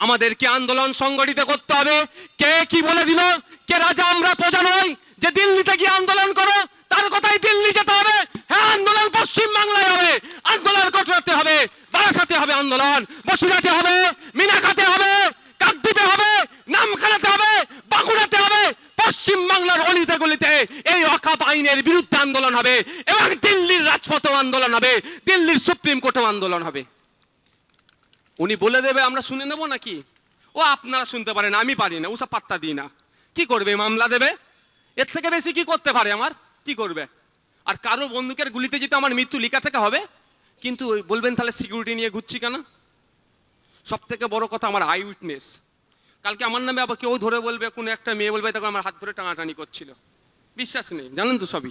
আমাদেরকে আন্দোলন সংগঠিত করতে হবে। কে কি বলে দিল? কে রাজা আমরা প্রজা নই? যে দিল্লিতে গিয়ে আন্দোলন করো, তার কথাই দিল্লি যেতে হবে। হ্যাঁ আন্দোলন পশ্চিম বাংলায় হবে। আন্দোলন কটরাতে হবে। বারাসাতে হবে আন্দোলন বসুরাতে হবে মিনাখাতে হবে, কাকদ্বীপে হবে, নামখানাতে হবে, বাঁকুড়াতে হবে। পশ্চিম বাংলার অলিতে গলিতে এই অকাপ আইনের বিরুদ্ধে আন্দোলন হবে এবং দিল্লির রাজপথেও আন্দোলন হবে। দিল্লির সুপ্রিম কোর্টেও আন্দোলন হবে। উনি বলে দেবে, আমরা শুনে নেব নাকি? ও, আপনারা শুনতে পারেন, আমি পারি না ওসব পাত্তা দিই না। কি করবে, মামলা দেবে? এর থেকে বেশি কি করতে পারে আমার? কি করবে? আর কারও বন্দুকের গুলিতে যেতে আমার মৃত্যু লিখা থেকে হবে? কিন্তু বলবেন, তাহলে সিকিউরিটি নিয়ে ঘুরছি কেন? সব থেকে বড় কথা আমার আই উইটনেস কালকে আমার নামে আবার কেউ ধরে বলবে, কোনো একটা মেয়ে বলবে, তখন আমার হাত ধরে টানাটানি করছিল। বিশ্বাস নেই, জানেন তো সবই।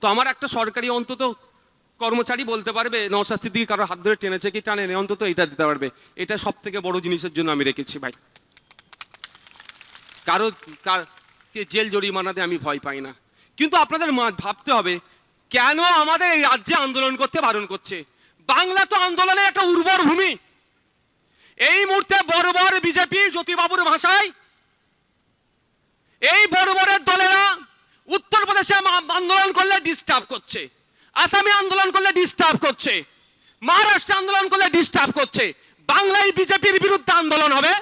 তো আমার একটা সরকারি অন্তত কর্মচারী বলতে পারবে নওশাদ সিদ্দিকি কারও হাত ধরে টেনেছে কি টানে অন্তত এটা দিতে পারবে। এটা সব থেকে বড় জিনিসের জন্য আমি রেখেছি ভাই। কারও জেল জরিমানাতে আমি ভয় পাই না। কিন্তু আপনাদের ভাবতে হবে, কেন আমাদের এই রাজ্যে আন্দোলন করতে বারণ করছে? বাংলা তো আন্দোলনের একটা উর্বর ভূমি। এই মুহূর্তে বড় বিজেপি জ্যোতিবাবুর ভাষায়, এই বড় দলেরা উত্তরপ্রদেশে আন্দোলন করলে ডিস্টার্ব করছে। আসামে আন্দোলন করলে ডিস্টার্ব করছে। মহারাষ্ট্রে আন্দোলন করলে ডিস্টার্ব করছে। বাংলায় বিজেপির বিরুদ্ধে আন্দোলন হবে।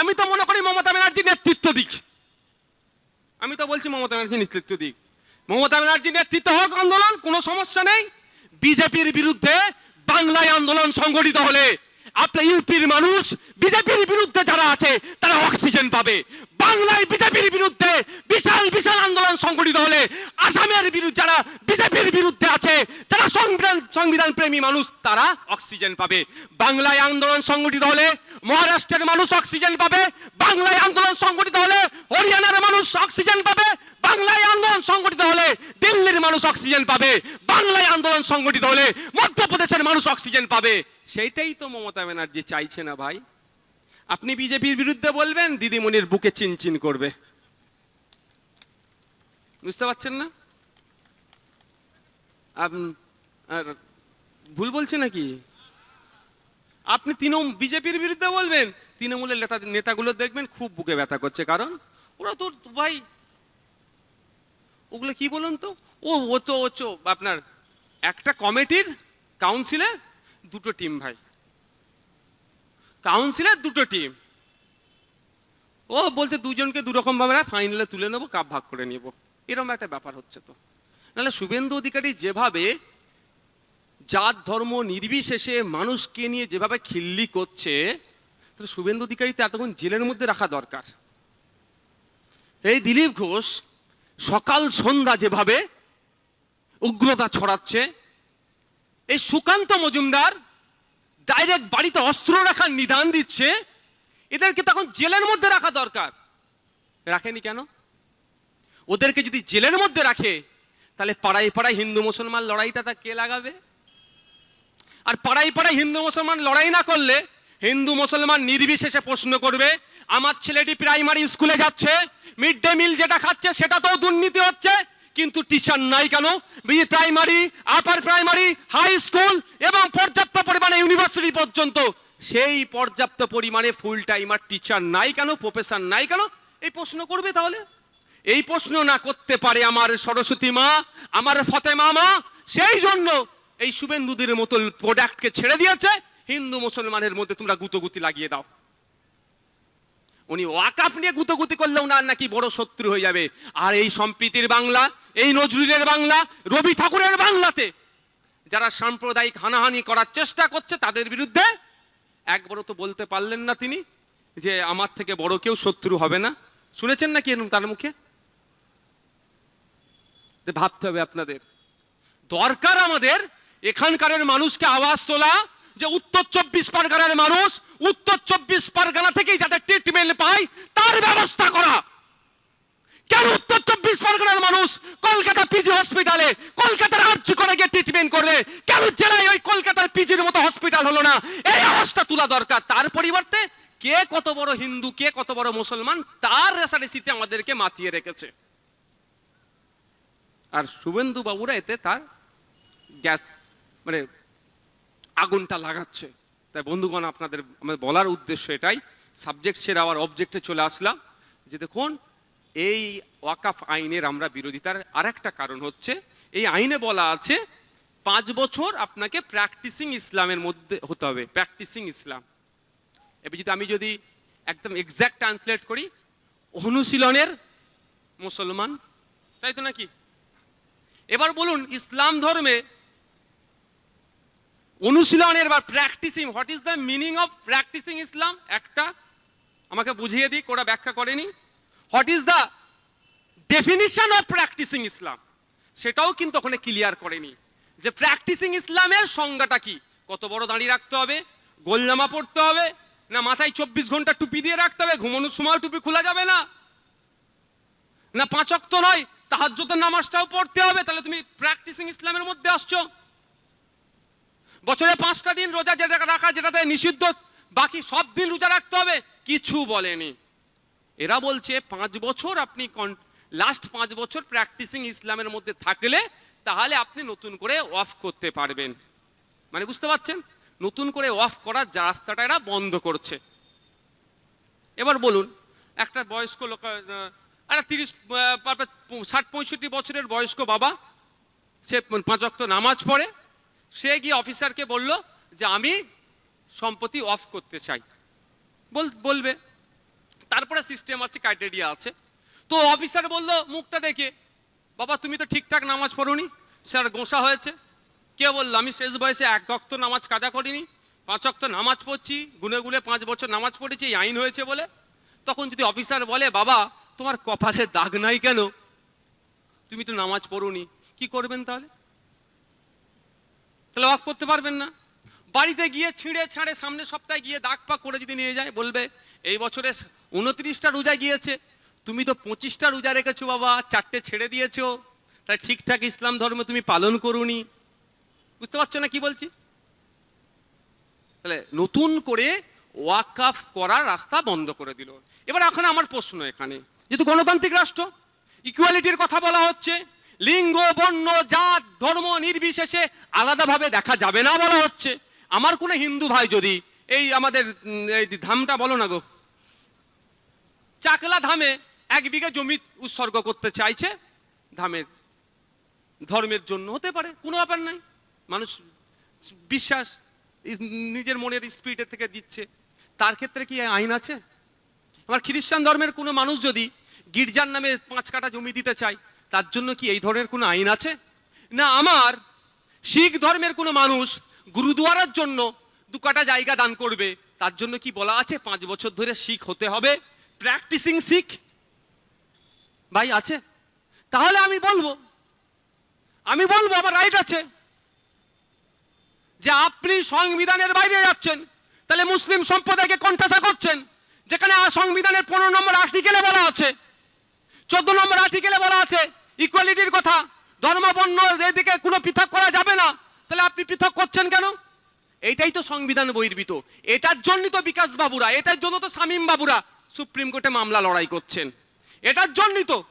আমি তো মনে করি মমতা ব্যানার্জি নেতৃত্ব দিক। আমি তো বলছি মমতা ব্যানার্জি নেতৃত্ব দিক। মমতা ব্যানার্জি নেতৃত্ব হোক আন্দোলন, কোনো সমস্যা নেই। বিজেপির বিরুদ্ধে বাংলায় আন্দোলন সংগঠিত হলে আপনার ইউপির মানুষ, বিজেপির বিরুদ্ধে যারা আছে, তারা অক্সিজেন পাবে। বাংলায় বিজেপির বিরুদ্ধে বিশাল বিশাল আন্দোলন সংগঠিত হলে আসামের বিরুদ্ধে যারা বিজেপির বিরুদ্ধে আছে, যারা সংবিধান সংবিধান প্রেমী মানুষ, তারা অক্সিজেন পাবে। বাংলায় আন্দোলন সংগঠিত হলে মহারাষ্ট্রের মানুষ অক্সিজেন পাবে। বাংলায় আন্দোলন সংগঠিত হলে হরিয়ানার মানুষ অক্সিজেন পাবে। বাংলায় আন্দোলন সংগঠিত হলে দিল্লির মানুষ অক্সিজেন পাবে। আন্দোলন সংগঠিত হলে মধ্যপ্রদেশের মানুষ অক্সিজেন পাবে। সেইটাই তো মমতা ব্যানার্জি চাইছে না ভাই। আপনি বিজেপির বিরুদ্ধে বলবেন, দিদিমণির বুকে চিনচিন করবে। বুঝতে পারছেন না? আর ভুল বলছে নাকি? আপনি তৃণমূল, বিজেপির বিরুদ্ধে বলবেন, তৃণমূলের নেতা, নেতাগুলো দেখবেন খুব বুকে ব্যথা করছে। কারণ ওরা তো ভাই, ওগুলো কি বলুন তো? ও ও তো, ও আপনার একটা কমিটির কাউন্সিলে দুটো টিম, ভাই। কাউন্সিলের দুটো টিম। ও বলছে দুজনকে দুরকম ভাবে ফাইনালে তুলে নেব, কাপ ভাগ করে নেব। এরকম একটা ব্যাপার হচ্ছে তো। নাহলে শুভেন্দু অধিকারী যেভাবে জাত, ধর্ম, নির্বিশেষে মানুষকে নিয়ে যেভাবে খিল্লি করছে, তাহলে শুভেন্দু অধিকারী তো এতক্ষণ জেলের মধ্যে রাখা দরকার। এই দিলীপ ঘোষ সকাল সন্ধ্যা যেভাবে উগ্রতা ছড়াচ্ছে। এই সুকান্ত মজুমদার ডাইরেক্ট বাড়িতে অস্ত্র রাখার নিদান দিচ্ছে। এদেরকে তখন জেলের মধ্যে রাখা দরকার। রাখেনি কেন? ওদেরকে যদি জেলের মধ্যে রাখে, তাহলে পাড়ায় পাড়ায় হিন্দু মুসলমান লড়াইটা তা কে লাগাবে? আর পাড়ায় পাড়ায় হিন্দু মুসলমান লড়াই না করলে হিন্দু মুসলমান নির্বিশেষে প্রশ্ন করবে, আমার ছেলেটি প্রাইমারি স্কুলে যাচ্ছে মিড ডে মিল যেটা খাচ্ছে সেটা তো দুর্নীতি হচ্ছে কিন্তু টিচার নাই কেন? Primary upper primary high school এবং পর্যাপ্ত পরিমাণে ইউনিভার্সিটি পর্যন্ত। সেই পর্যাপ্ত পরিমাণে ফুল টাইমার টিচার নাই কেন? প্রফেসর নাই কেন? এই প্রশ্ন করবে তাহলে? এই প্রশ্ন না করতে পারে আমার সরস্বতী মা, আমার ফতেমা মা, সেই জন্য এই শুভেন্দুদের মতো প্রোডাক্টকে ছেড়ে দিয়েছে। হিন্দু মুসলমানের মধ্যে তোমরা গুতগুতি লাগিয়ে দাও। উনি ওয়াকাপ নিয়ে গুতগুতি করলে ওনার নাকি বড় শত্রু হয়ে যাবে। আর এই সম্প্রীতির বাংলা এই নজরুলের বাংলা, রবি ঠাকুরের বাংলাতে। যারা সাম্প্রদায়িক হানাহানি করার চেষ্টা করছে, তাদের বিরুদ্ধে একবারও তো বলতে পারলেন না তিনি যে আমার থেকে বড় কেউ শত্রু হবে না। শুনেছেন নাকি এরকম তার মুখে? ভাবতে হবে আপনাদের। দরকার আমাদের এখানকারের মানুষকে আওয়াজ তোলা যে উত্তর চব্বিশ পরগনার মানুষ উত্তর চব্বিশ পরগনা থেকেই যাতে ট্রিটমেন্ট পায়, তার ব্যবস্থা করা। কেন উত্তর চব্বিশ পরগনার মানুষ কলকাতা পিজি হসপিটালে, কলকাতার আর্য করে গিয়ে ট্রিটমেন্ট করবে কেন জেলায় ওই কলকাতার পিজির মতো হসপিটাল হলো না? এই আওয়াজটা তোলা দরকার। তার পরিবর্তে, কে কত বড় হিন্দু, কে কত বড় মুসলমান, তার রেসারেসিতে আমাদেরকে মাতিয়ে রেখেছে। আর শুভেন্দু বাবুরা এতে তার গ্যাস মানে আগুনটা লাগাচ্ছে। তাই বন্ধুগণ, আপনাদের আমাদের বলার উদ্দেশ্য এটাই সাবজেক্ট ছেড়ে আবার অবজেক্টে চলে আসলাম। যে দেখুন এই ওয়াকাফ আইনের আমরা বিরোধিতার আরেকটা কারণ হচ্ছে, এই আইনে বলা আছে পাঁচ বছর আপনাকে প্র্যাকটিসিং ইসলামের মধ্যে হতে হবে প্র্যাকটিসিং ইসলাম। এবার যদি আমি যদি একদম এক্সাক্ট ট্রান্সলেট করি, অনুশীলনের মুসলমান, তাই তো নাকি? এবার বলুন, ইসলাম ধর্মে অনুশীলনের বা practising what is the meaning of practising Islam? একটা আমাকে বুঝিয়ে দিক, ওরা ব্যাখ্যা করেনি। What is the definition of practising Islam সেটাও কিন্তু ওখানে ক্লিয়ার করেনি। যে প্র্যাকটিসিং ইসলামের সংজ্ঞাটা কি? কত বড় দাঁড়িয়ে রাখতে হবে? গোলজামা পড়তে হবে? না মাথায় চব্বিশ ঘণ্টা টুপি দিয়ে রাখতে হবে? ঘুমানোর সময় টুপি খোলা যাবে না? না পাঁচক্ত নয়, তাহাজ্জুদের নামাজটাও পড়তে হবে? তাহলে তুমি প্র্যাকটিসিং ইসলামের মধ্যে আসছো। বছরে পাঁচটা দিন রোজা যেটা রাখা যেটাতে নিষিদ্ধ, বাকি সব দিন রোজা রাখতে হবে? কিছু বলেনি। এরা বলছে পাঁচ বছর আপনি লাস্ট পাঁচ বছর প্র্যাকটিসিং ইসলামের মধ্যে থাকলে তাহলে আপনি নতুন করে অফ করতে পারবেন। মানে বুঝতে পারছেন? নতুন করে অফ করার রাস্তাটা এরা বন্ধ করছে। এবার বলুন, একটা বয়স্ক লোক একটা তিরিশ ষাট, পঁয়ষট্টি বছরের বয়স্ক বাবা, সে পাঁচ ওয়াক্ত নামাজ পড়ে, সে গিয়ে অফিসারকে বলল যে আমি সম্পত্তি অফ করতে চাই। বল, বলবে। তারপরে সিস্টেম আছে ক্রাইটেরিয়া আছে। তো অফিসার বলল, মুখটা দেখে, বাবা তুমি তো ঠিকঠাক নামাজ পড়োনি, স্যার গোসা হয়েছে। কে বলল, আমি শেষ বয়সে এক অক্ত নামাজ কাজা করিনি, পাঁচ অক্ত নামাজ পড়ছি, গুনে গুনে পাঁচ বছর নামাজ পড়েছি আইন হয়েছে বলে। তখন যদি অফিসার বলে, বাবা, তোমার কপালে দাগ নাই কেন? তুমি তো নামাজ পড়োনি, কি করবেন তাহলে? তাহলে অফ করতে পারবেন না। বাড়িতে গিয়ে ছিঁড়ে ছাড়ে সামনে সপ্তাহে গিয়ে দাগ পাক করে যদি নিয়ে যায়, বলবে এই বছরে উনত্রিশটা রোজা গিয়েছে। তুমি তো পঁচিশটা রোজা রেখেছো বাবা, চারটে ছেড়ে দিয়েছ। তাই ঠিকঠাক ইসলাম ধর্ম তুমি পালন করুনি। বুঝতে পারছ না কি বলছি? তাহলে নতুন করে ওয়াকাফ করার রাস্তা বন্ধ করে দিল। এবার এখন আমার প্রশ্ন এখানে। যেহেতু গণতান্ত্রিক রাষ্ট্র ইকুয়ালিটির কথা বলা হচ্ছে, লিঙ্গ, বর্ণ, জাত, ধর্ম নির্বিশেষে আলাদাভাবে দেখা যাবে না বলা হচ্ছে। আমার কোনো হিন্দু ভাই যদি এই আমাদের এই ধামটা বলো না গো। চাকলা ধামে এক বিঘা জমি উৎসর্গ করতে চাইছে। ধামের ধর্মের জন্য হতে পারে, কোনো ব্যাপার নাই। মানুষ বিশ্বাস নিজের মনের স্পিরিটের থেকে দিচ্ছে। তার ক্ষেত্রে কি আইন আছে? আমার খ্রিস্টান ধর্মের কোনো মানুষ যদি গির্জার নামে পাঁচ কাটা জমি দিতে চায়, তার জন্য কি এই ধরনের কোনো আইন আছে? না, আমার শিখ ধর্মের কোনো মানুষ গুরুদুয়ারার জন্য দু কাটা জায়গা দান করবে, তার জন্য কি বলা আছে? পাঁচ বছর ধরে শিখ হতে হবে। প্র্যাকটিসিং শিখ ভাই, আছে। তাহলে আমি বলব আমি বলব, আমার রাইট আছে যে আপনি সংবিধানের বাইরে যাচ্ছেন, তাহলে মুসলিম সম্প্রদায়কে কণ্ঠাসা করছেন, যেখানে সংবিধানের পনেরো নম্বর আর্টিকেলে বলা আছে, চোদ্দ নম্বর আর্টিকেলে বলা আছে ইকুয়ালিটির কথা, ধর্ম, বর্ণ এদিকে কোনো পৃথক করা যাবে না, তাহলে আপনি পৃথক করছেন কেন? এইটাই তো সংবিধান বহির্ভূত, এটার জন্যই তো বিকাশ বাবুরা, এটার জন্য তো শামীম বাবুরা সুপ্রিম কোর্টে মামলা লড়াই করছেন। এটার জন্যই তো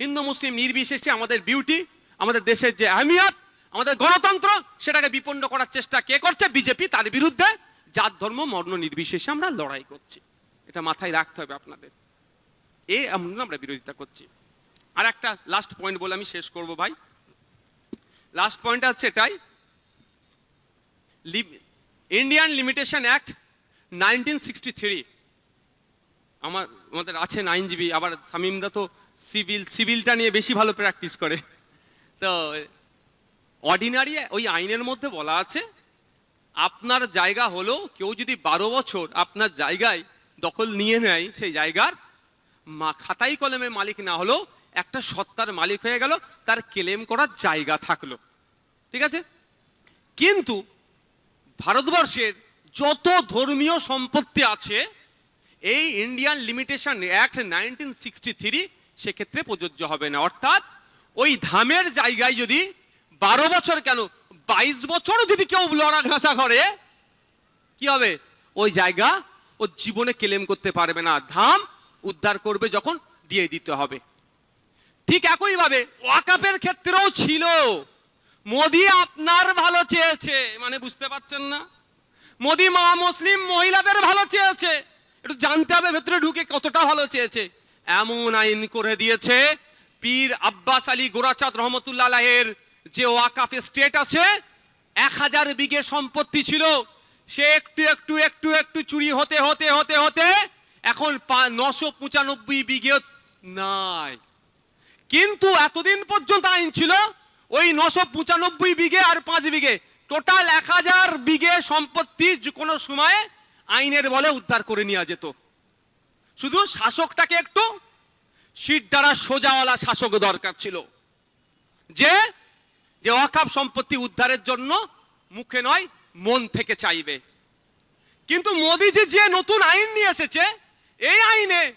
হিন্দু মুসলিম নির্বিশেষে আমাদের বিউটি, আমাদের দেশের যে আহমিয়াত, আমাদের গণতন্ত্র, সেটাকে বিপন্ন করার চেষ্টা কে করছে? বিজেপি, তার বিরুদ্ধে জাত, ধর্ম মর্ণ নির্বিশেষে আমরা লড়াই করছি। এটা মাথায় রাখতে হবে আপনাদের। এ আমরা বিরোধিতা করছি। আর একটা লাস্ট পয়েন্ট বলে আমি শেষ করব ভাই। লাস্ট পয়েন্ট হচ্ছে এটাই। Indian limitation act nineteen sixty three আমার, আমাদের আছেন আইনজীবী আবার শামীমদা তো সিভিল, সিভিলটা নিয়ে বেশি ভালো প্র্যাকটিস করে। তো অর্ডিনারি ওই আইনের মধ্যে বলা আছে, আপনার জায়গা হলো, কেউ যদি বারো বছর আপনার জায়গায় দখল নিয়ে নেয়, সেই জায়গার মা, খাতাই কলমে মালিক না হলো, একটা সত্তার মালিক হয়ে গেল, তার ক্লেম করার জায়গা থাকল। ঠিক আছে? কিন্তু ভারতবর্ষের যত ধর্মীয় সম্পত্তি আছে এই Indian limitation act nineteen sixty three সেক্ষেত্রে প্রযোজ্য হবে না। অর্থাৎ ওই ধামের জায়গায় যদি বারো বছর কেন, বাইশ বছরও যদি কেউ লড়া ঘাসা করে, কি হবে? ওই জায়গা ও জীবনে ক্লেম করতে পারবে না। ধাম উদ্ধার করবে যখন দিয়ে দিতে হবে। ঠিক একইভাবে ওয়াকাপের ক্ষেত্রেও ছিল। মোদি আপনার ভালো চেয়েছে। মানে বুঝতে পারছেন না? মোদি মা মুসলিম মহিলাদের ভালো চেয়েছে। একটু জানতে হবে, ভেতরে ঢুকে কতটা ভালো চেয়েছে। এমন আইন করে দিয়েছে পীর আব্বাস আলী গোরাচাঁদ রহমতুল্লাহ যে ওয়াকাফ স্টেট আছে, এক হাজার বিঘে সম্পত্তি ছিল। সে একটু একটু একটু একটু চুরি হতে হতে হতে হতে এখন নশো পঁচানব্বই বিঘে নাই। কিন্তু এতদিন পর্যন্ত আইন ছিল, ওই নশো পঁচানব্বই বিঘে আর পাঁচ বিঘে। টোটাল এক হাজার বিঘে সম্পত্তি কোনো সময়ে আইনের বলে উদ্ধার করে নেওয়া যেত। শুধু শাসকটাকে একটু, সিট দ্বারা সোজাওয়ালা শাসক দরকার ছিল। যে যে অকাপ সম্পত্তি উদ্ধারের জন্য মুখে নয়, মন থেকে চাইবে। কিন্তু মোদিজি যে নতুন আইন নিয়ে এসেছে, এই আইনে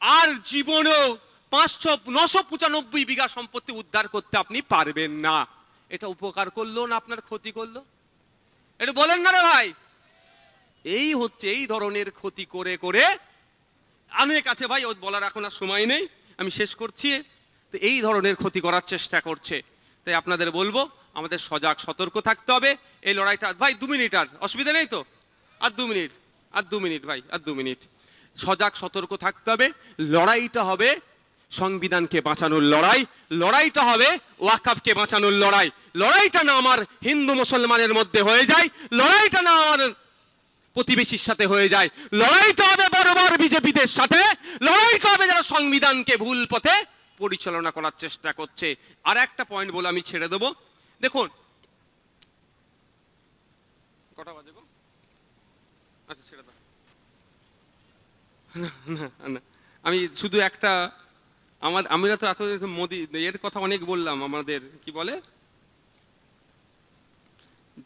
আর জীবনেও পাঁচশো, নশো পঁচানব্বই বিঘা সম্পত্তি উদ্ধার করতে আপনি পারবেন না। এটা উপকার করল না আপনার ক্ষতি করল? এটা বলেন না রে ভাই। এই হচ্ছে, এই ধরনের ক্ষতি করে করে। অনেক আছে ভাই, ও বলার এখন আর সময় নেই। আমি শেষ করছি। তো এই ধরনের ক্ষতি করার চেষ্টা করছে। তাই আপনাদের বলব, আমাদের সজাগ, সতর্ক থাকতে হবে। এই লড়াইটা ভাই, দু মিনিট আর, অসুবিধা নেই তো? আর দু মিনিট, আর দু মিনিট, ভাই, আর দু মিনিট। সজাগ, সতর্ক থাকতে হবে। লড়াইটা হবে সংবিধানকে বাঁচানোর লড়াই। লড়াইটা হবে ওয়াকাফকে বাঁচানোর লড়াই। লড়াইটা না আমার হিন্দু মুসলমানের মধ্যে হয়ে যায়। লড়াইটা না আমার প্রতিবেশীর সাথে হয়ে যায়। লড়াইটা হবে বরাবর বিজেপিদের সাথে। লড়াইটা হবে যারা সংবিধানকে ভুল পথে পরিচালনা করার চেষ্টা করছে। আর একটা পয়েন্ট বলে আমি ছেড়ে দেবো। দেখুন? আচ্ছা। আমি শুধু একটা আমার আমরা তো এত মোদি এর কথা অনেক বললাম আমাদের। কি বলে?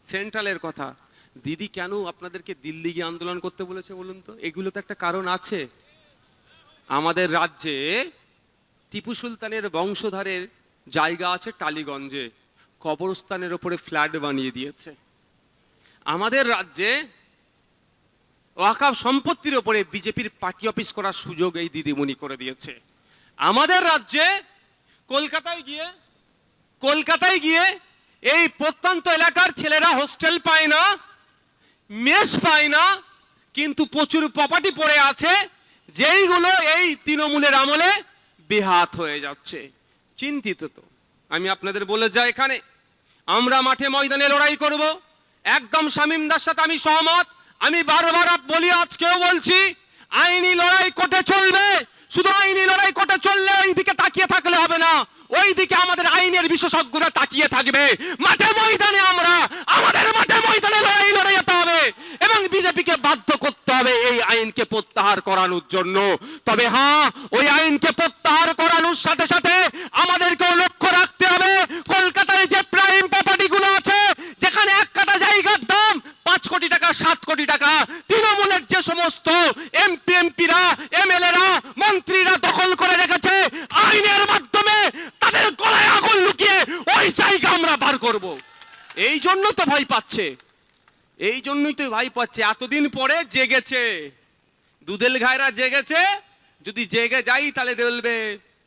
সেন্ট্রালের কথা। দিদি কেন আপনাদেরকে দিল্লি গিয়ে আন্দোলন করতে বলেছে বলুন তো? এগুলো তো একটা কারণ আছে। আমাদের রাজ্যে টিপু সুলতানের বংশধারের জায়গা আছে টালিগঞ্জে। কবরস্থানের ওপরে ফ্ল্যাট বানিয়ে দিয়েছে। আমাদের রাজ্যে ওয়াকাফ সম্পত্তির ওপরে বিজেপির পার্টি অফিস করার সুযোগ এই দিদিমণি করে দিয়েছে। আমাদের রাজ্যে কলকাতায় গিয়ে কলকাতায় গিয়ে এই প্রত্যন্ত এলাকার ছেলেরা হোস্টেল পায় না। মেস পায় না, কিন্তু প্রচুর প্রপার্টি পড়ে আছে, যেইগুলো এই তৃণমূলের আমলে বেহাত হয়ে যাচ্ছে। চিন্তিত তো। আমি আপনাদের বলে যাই এখানে, আমরা মাঠে ময়দানে লড়াই করব। একদম শামীমদার সাথে আমি সহমত। আমি বারবার বলি আজকেও বলছি, আইনি লড়াই কোটে চলবে। শুধু আইনি লড়াই কোটে চললে ওই দিকে তাকিয়ে থাকলে হবে না। ওই দিকে আমাদের আইনের বিশেষজ্ঞরা তাকিয়ে থাকবে। মাঠে ময়দানে আমরা, আমাদের মাঠে ময়দানে লড়াই লড়ে যেতে হবে এবং বিজেপিকে বাধ্য করতে হবে এই আইনকে প্রত্যাহার করানোর জন্য। তবে হ্যাঁ ওই আইনকে প্রত্যাহার করানোর সাথে সাথে আমাদেরকেও লক্ষ্য রাখতে হবে, কলকাতায় যে প্রাইম প্রপার্টি গুলো আছে, যেখানে এক কাটা জায়গার দাম পাঁচ কোটি টাকা, সাত কোটি টাকা, তৃণমূলের যে সমস্ত এমপি এমপিরা এমএলএরা, মন্ত্রীরা দখল করে রেখেছে, আইনের মাধ্যমে তাদের গলায় আগুন লুকিয়ে ওই জায়গা আমরা বার করব। এই জন্য তো ভয় পাচ্ছে। এই জন্যই তো ভাই পাচ্ছে, এতদিন পরে জেগেছে। দুধেল ঘায়রা জেগেছে, যদি জেগে যাই তাহলে বলবে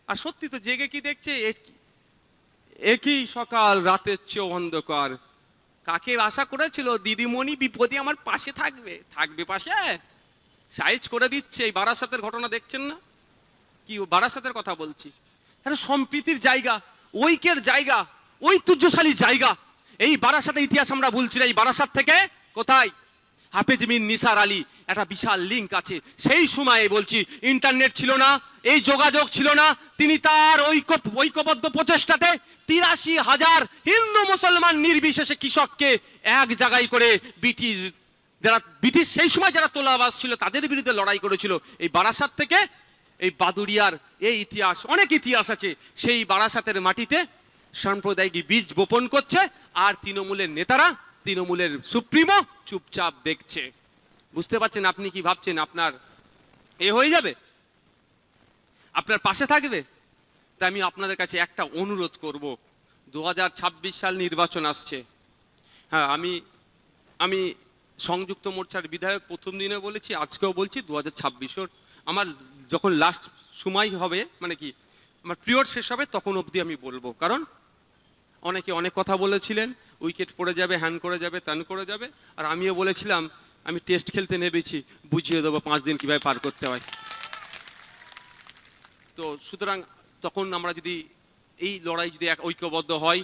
আর সত্যি তো জেগে কি দেখছে? একই সকাল, রাতের চেয়েও অন্ধকার। কাকে আশা করেছিল? দিদিমণি বিপদে আমার পাশে থাকবে। থাকবে পাশে? সাইজ করে দিচ্ছে, এই বারাসাতের ঘটনা দেখছেন না? কি বারাসাতের কথা বলছি? আরে সম্প্রীতির জায়গা, ঐক্যের জায়গা, ঐতিহ্যশালী জায়গা। এই বারাসাতের ইতিহাস আমরা বলছি না। এই বারাসাত থেকে কোথায়? হাফেজ মিন নিসার আলী, একটা বিশাল লিঙ্ক আছে। সেই সময়ে বলছি ইন্টারনেট ছিল না, এই যোগাযোগ ছিল না, তিনি তার ঐক্য, ঐক্যবদ্ধ প্রচেষ্টাতে তিরাশি হাজার হিন্দু মুসলমান নির্বিশেষে কৃষককে এক জায়গায় করে ব্রিটিশ, যারা ব্রিটিশ সেই সময় যারা তোলাবাস ছিল, তাদের বিরুদ্ধে লড়াই করেছিল। এই বারাসাত থেকে, এই বাদুরিয়ার এই ইতিহাস, অনেক ইতিহাস আছে। সেই বারাসাতের মাটিতে সাম্প্রদায়িক বীজ বপন করছে, আর তৃণমূলের নেতারা তৃণমূলের সুপ্রিমো চুপচাপ দেখছে। বুঝতে পারছেন আপনি কি ভাবছেন? আপনার এ হয়ে যাবে? আপনার পাশে থাকবে? তাই আমি আপনাদের কাছে একটা অনুরোধ করব। দু সাল নির্বাচন আসছে। হ্যাঁ আমি আমি সংযুক্ত মোর্চার বিধায়ক প্রথম দিনে বলেছি, আজকেও বলছি দু হাজার আমার যখন লাস্ট সময় হবে মানে কি, আমার পিরিয়ড শেষ হবে, তখন অবধি আমি বলব। কারণ অনেকে অনেক কথা বলেছিলেন উইকেট পড়ে যাবে হ্যান করে যাবে ত্যান করে যাবে। আর আমিও বলেছিলাম, আমি টেস্ট খেলতে নেমেছি, বুঝিয়ে দেবো পাঁচ দিন কীভাবে পার করতে হয়। তো সুতরাং তখন আমরা যদি এই লড়াই যদি এক ঐক্যবদ্ধ হয়,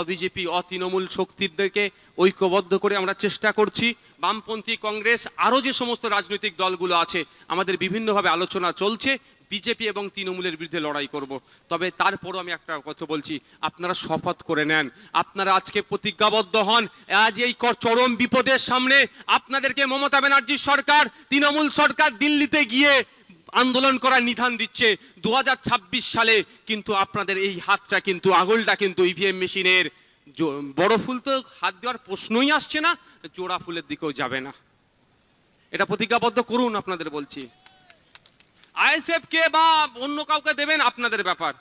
অবিজেপি, অতৃণমূল শক্তিদেরকে ঐক্যবদ্ধ করে আমরা চেষ্টা করছি। বামপন্থী কংগ্রেস, আরও যে সমস্ত রাজনৈতিক দলগুলো আছে, আমাদের বিভিন্নভাবে আলোচনা চলছে। বিজেপি এবং তৃণমূলের বিরুদ্ধে লড়াই করব। তবে তারপরও আমি একটা কথা বলছি, আপনারা শপথ করে নেন। আপনারা আজকে প্রতিজ্ঞাবদ্ধ হন। আজ এই চরম বিপদের সামনে আপনাদেরকে মমতা ব্যানার্জির সরকার, তৃণমূল সরকার দিল্লিতে গিয়ে আন্দোলন করার নিধান দিচ্ছে। দু হাজার ছাব্বিশ সালে কিন্তু আপনাদের এই হাতটা কিন্তু, আঙুলটা কিন্তু ইভিএম মেশিনের বড় ফুল তো হাত দেওয়ার প্রশ্নই আসছে না, জোড়া ফুলের দিকেও যাবে না। এটা প্রতিজ্ঞাবদ্ধ করুন আপনাদের বলছি। আইএসএফ কে বা অন্য কাউকে দেবেন আপনাদের ব্যাপার।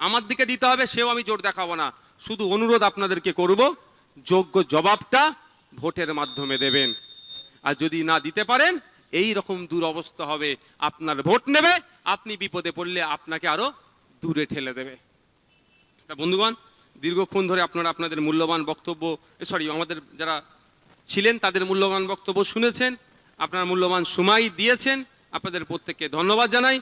আমার দিকে দিতে হবে, সেও আমি জোর দেখাবো না। শুধু অনুরোধ আপনাদেরকে করব, যোগ্য জবাবটা ভোটের মাধ্যমে দেবেন। আর যদি না দিতে পারেন, এই রকম দুরবস্থা হবে, আপনার ভোট নেবে, আপনি বিপদে পড়লে আপনাকে আরও দূরে ঠেলে দেবে। তা বন্ধুগণ, দীর্ঘক্ষণ ধরে আপনারা আপনাদের মূল্যবান বক্তব্য সরি, আমাদের যারা ছিলেন তাদের মূল্যবান বক্তব্য শুনেছেন, আপনারা মূল্যবান সময় দিয়েছেন আপনাদের প্রত্যেককে ধন্যবাদ জানাই।